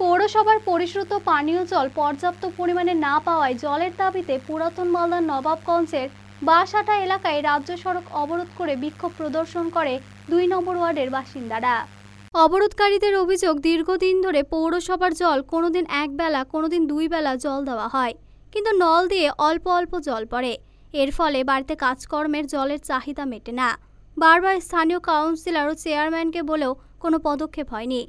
পৌরসভার পরিশ্রুত পানীয় জল পর্যাপ্ত পরিমাণে না পাওয়ায় জলের দাবিতে পুরাতন মালদার নবাবগঞ্জের বাঁশাটা এলাকায় রাজ্য সড়ক অবরোধ করে বিক্ষোভ প্রদর্শন করে দুই নম্বর ওয়ার্ডের বাসিন্দারা। অবরোধকারীদের অভিযোগ, দীর্ঘদিন ধরে পৌরসভার জল কোনোদিন এক বেলা কোনোদিন দুই বেলা জল দেওয়া হয়, কিন্তু নল দিয়ে অল্প অল্প জল পড়ে। এর ফলে বাড়িতে কাজকর্মের জলের চাহিদা মেটে না। বারবার স্থানীয় কাউন্সিলর ও চেয়ারম্যানকে বলেও কোনো পদক্ষেপ হয়নি।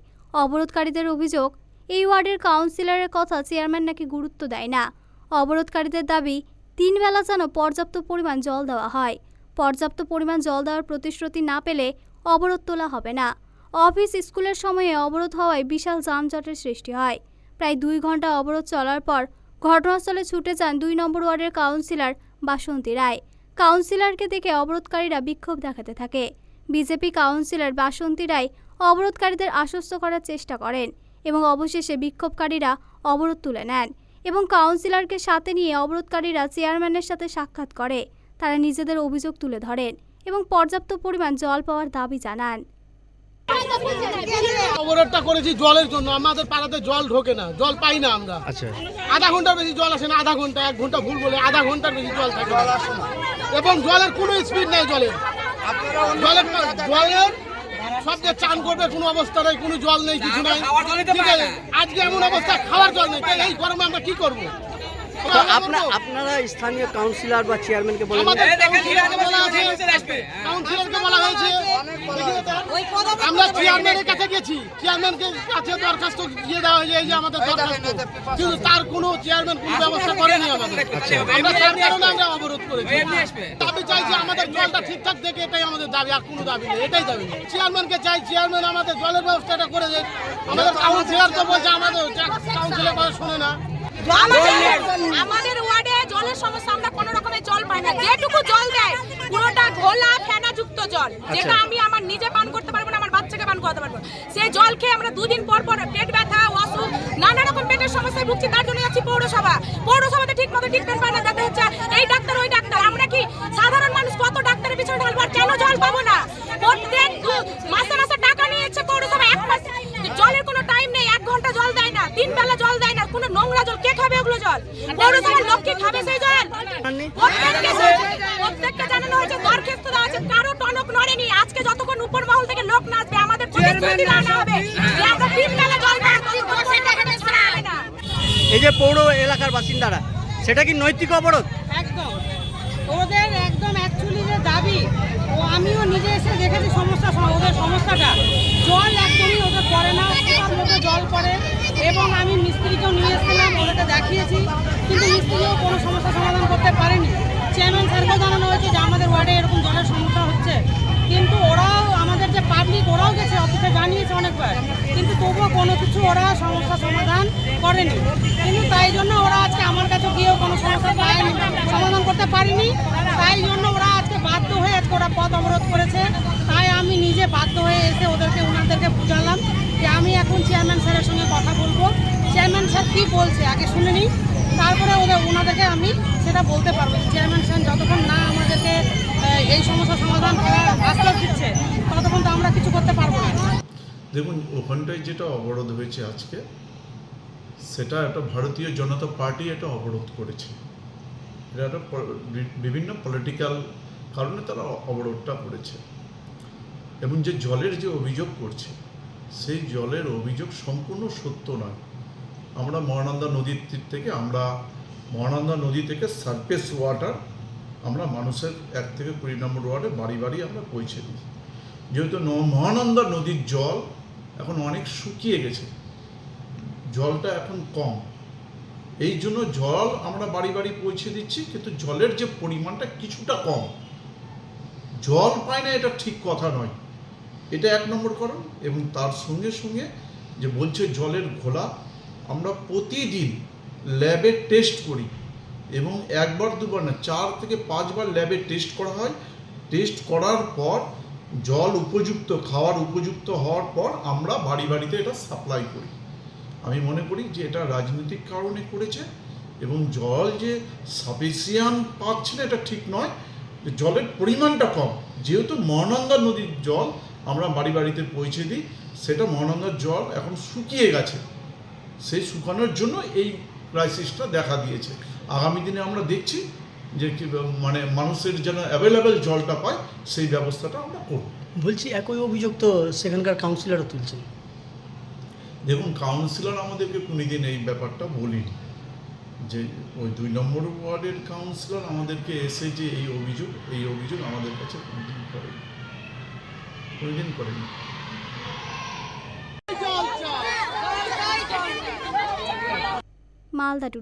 অবরোধকারীদের অভিযোগ এই ওয়ার্ডের কাউন্সিলরের কথা চেয়ারম্যান নাকি গুরুত্ব দেয় না। অবরোধকারীদের দাবি, তিন বেলা যেন পর্যাপ্ত পরিমাণ জল দেওয়া হয়। পর্যাপ্ত পরিমাণ জল দেওয়ার প্রতিশ্রুতি না পেলে অবরোধ তোলা হবে না। অফিস স্কুলের সময়ে অবরোধ হওয়ায় বিশাল যানজটের সৃষ্টি হয়। প্রায় দুই ঘণ্টা অবরোধ চলার পর ঘটনাস্থলে ছুটে যান দুই নম্বর ওয়ার্ডের কাউন্সিলর বাসন্তী রায়। কাউন্সিলরকে দেখে অবরোধকারীরা বিক্ষোভ দেখাতে থাকে। বিজেপি কাউন্সিলর বাসন্তী রায় অবরোধকারীদের আশ্বস্ত করার চেষ্টা করেন। এবং অবশেষে বিক্ষোভকারীরা অবরোধ তুলে নেন এবং কাউন্সিলরকে সাথে নিয়ে অবরোধকারীরা চেয়ারম্যানের সাথে সাক্ষাৎ করে। তারা নিজেদের অভিযোগ তুলে ধরেন এবং পর্যাপ্ত পরিমাণ জল পাওয়ার দাবি জানান। অবরোধটা করেছি জলের জন্য। আমাদের পাড়াতে জল ঢোকে না। জল পাই না আমরা। আচ্ছা। আধা ঘণ্টার বেশি জল আসে না আধা ঘণ্টা এক ঘণ্টা ভুল বলে আধা ঘণ্টার বেশি জল থাকে। এবং জলের কোনো স্পিড নেই জলের। জলের জলের সব যে চান করবে কোনো অবস্থা নেই কোনো জল নেই কিছু নাই। আজকে এমন অবস্থা খাওয়ার জল নেই। এই গরমে আমরা কি করব? তো আপনার আপনারা স্থানীয় কাউন্সিলর বা চেয়ারম্যানকে বলেন। কাউন্সিলরকে বলা আছে কাউন্সিলরকে বলা হয়েছে। আমরা চেয়ারম্যানের কাছে গেছি। চেয়ারম্যানকে কাছে দরখাস্ত দিয়ে দেওয়া হয়েছে এই যে আমাদের দরখাস্ত। কিন্তু তার কোনো চেয়ারম্যান কোনো ব্যবস্থা করেনি আমাদের। আমরা তার কারণে আমরা অবরোধ করেছি। দাবি চাইছি আমাদের জলটা ঠিকঠাক দেখে এটাই আমাদের দাবি আর কোনো দাবি নেই এটাই দাবি চেয়ারম্যানকে চাই চেয়ারম্যান আমাদের জলের ব্যবস্থাটা করে দেয় আমাদের কাউন্সিলর তো বলছে আমাদের কাউন্সিলর কথা শোনে না। আমাদের ওয়ার্ডে জলের সমস্যা আমরা কোনো রকমের জল পাই না। যেটুকু জল দেয় পুরোটা ঘোলা ফেনা যুক্ত জল যেটা আমি আমার নিজে পান করতে পারব না আমার বাচ্চাকে পান করাতে পারব। সেই জল খেয়ে আমরা দুদিন পর পর পেট ব্যথা অসুখ নানা রকম পেটের সমস্যায় ভুগছি তার জন্য যাচ্ছি পৌরসভা। পৌরসভাতে ঠিক মতো ট্রিটমেন্ট পায় না যাতে হচ্ছে এই ডাক্তার ওই ডাক্তার। আমরা কি সাধারণ মানুষ কত ডাক্তারের পিছনে ঢালবো কেন জল পাবো না? প্রত্যেক দু- মাসে মাসে টাকা নিয়েছে পৌরসভা এক মাস জলের কোনো টাইম নেই এক ঘণ্টা জল দেয় না তিন বেলা জল দেয় না কোনো নোংরা জল কে খাবে ওগুলো জল। পৌরসভার লোক কি খাবে সেই জল। প্রত্যেককে প্রত্যেককে জানানো হয়েছে দরখাস্ত দেওয়া আছে কারও টনক নড়েনি। আজকে যতক্ষণ উপর মহল থেকে লোক না আসবে আমাদের প্রতিশ্রুতি আনা হবে। আমরা তিন বেলা জল এই যে পৌর এলাকার বাসিন্দারা সেটা কি নৈতিক অবরোধ? একদম। ওদের একদম অ্যাকচুয়ালি যে দাবি ও আমিও নিজে এসে দেখেছি সমস্যা ওদের সমস্যাটা। জল একদমই ওদের পড়ে না জল পড়ে। এবং আমি মিস্ত্রিকেও নিয়ে এসেছিলাম দেখিয়েছি কিন্তু মিস্ত্রিও কোনো সমস্যা সমাধান করতে পারেনি। চেয়ারম্যান স্যারকেও জানানো হয়েছে যে আমাদের ওয়ার্ডে এরকম জলের সমস্যা হচ্ছে। কিন্তু ওরাও, আমাদের যে পাবলিক ওরাও গেছে অফিসে জানিয়েছে অনেকবার। কিন্তু তবুও কোনো কিছু ওরা সমস্যা সমাধান করেনি। কিন্তু তাই জন্য ওরা আজকে আমার কাছে গিয়েও কোনো সমস্যা পায়নি, সমাধান করতে পারিনি। তাই জন্য ওরা আজকে বাধ্য হয়ে আজকে ওরা পথ অবরোধ করেছে। তাই আমি নিজে বাধ্য হয়ে এসে ওদেরকে, ওনাদেরকে বুঝালাম যে আমি এখন চেয়ারম্যান স্যারের সঙ্গে কথা বলব চেয়ারম্যান স্যার কী বলছে, আগে শুনে নিই। তারপরে ওদের, ওনাদেরকে আমি সেটা বলতে পারব চেয়ারম্যান স্যার যতক্ষণ না আমাদেরকে এই সমস্যার সমাধান করার আশ্বাস দিচ্ছে, ততক্ষণ তো আমরা কিছু করতে পারব না। দেখুন, ওখানটায় যেটা অবরোধ হয়েছে আজকে, সেটা একটা ভারতীয় জনতা পার্টি এটা অবরোধ করেছে। এটা একটা বিভিন্ন পলিটিক্যাল কারণে তারা অবরোধটা করেছে। এবং যে জলের যে অভিযোগ করছে, সেই জলের অভিযোগ সম্পূর্ণ সত্য নয়। আমরা মহানন্দা নদীর তীর থেকে আমরা মহানন্দা নদী থেকে সারফেস ওয়াটার আমরা মানুষের এক থেকে কুড়ি নম্বর ওয়ার্ডে বাড়ি বাড়ি আমরা পৌঁছে দিই। যেহেতু মহানন্দা নদীর জল এখন অনেক শুকিয়ে গেছে, জলটা এখন কম। এই জন্য জল আমরা বাড়ি বাড়ি পৌঁছে দিচ্ছি, কিন্তু জলের যে পরিমাণটা কিছুটা কম। জল পায় না, এটা ঠিক কথা নয়। এটা এক নম্বর কারণ, এবং তার সঙ্গে সঙ্গে যে বলছে জলের ঘোলা আমরা প্রতিদিন ল্যাবে টেস্ট করি এবং একবার, দুবার না, চার থেকে পাঁচবার ল্যাবে টেস্ট করা হয়। টেস্ট করার পর, জল উপযুক্ত, খাওয়ার উপযুক্ত হওয়ার পর আমরা বাড়ি বাড়িতে এটা সাপ্লাই করি। আমি মনে করি যে এটা রাজনৈতিক কারণে করেছে এবং জল যে সাফিসিয়ান পাচ্ছে না, এটা ঠিক নয়। জলের পরিমাণটা কম। যেহেতু মহানন্দা নদীর জল আমরা বাড়ি বাড়িতে পৌঁছে দিই, সেটা মহানন্দার জল এখন শুকিয়ে গেছে। সেই শুকানোর জন্য এই ক্রাইসিসটা দেখা দিয়েছে। আগামী দিনে আমরা দেখছি যে কি মানে মানুষের যেন অ্যাভেলেবেল জলটা পায় সেই ব্যবস্থাটা আমরা করব। বলছি একই অভিযোগ তো সেখানকার কাউন্সিলরও তুলছেন। দেখুন কাউন্সিলর আমাদেরকে কোনোদিন এই ব্যাপারটা বলিনি। যে ওই দুই নম্বর ওয়ার্ডের কাউন্সিলর আমাদেরকে এসে যে এই অভিযোগ এই অভিযোগ আমাদের কাছে কোনোদিন করেনি। কোনোদিন করেনি। That today.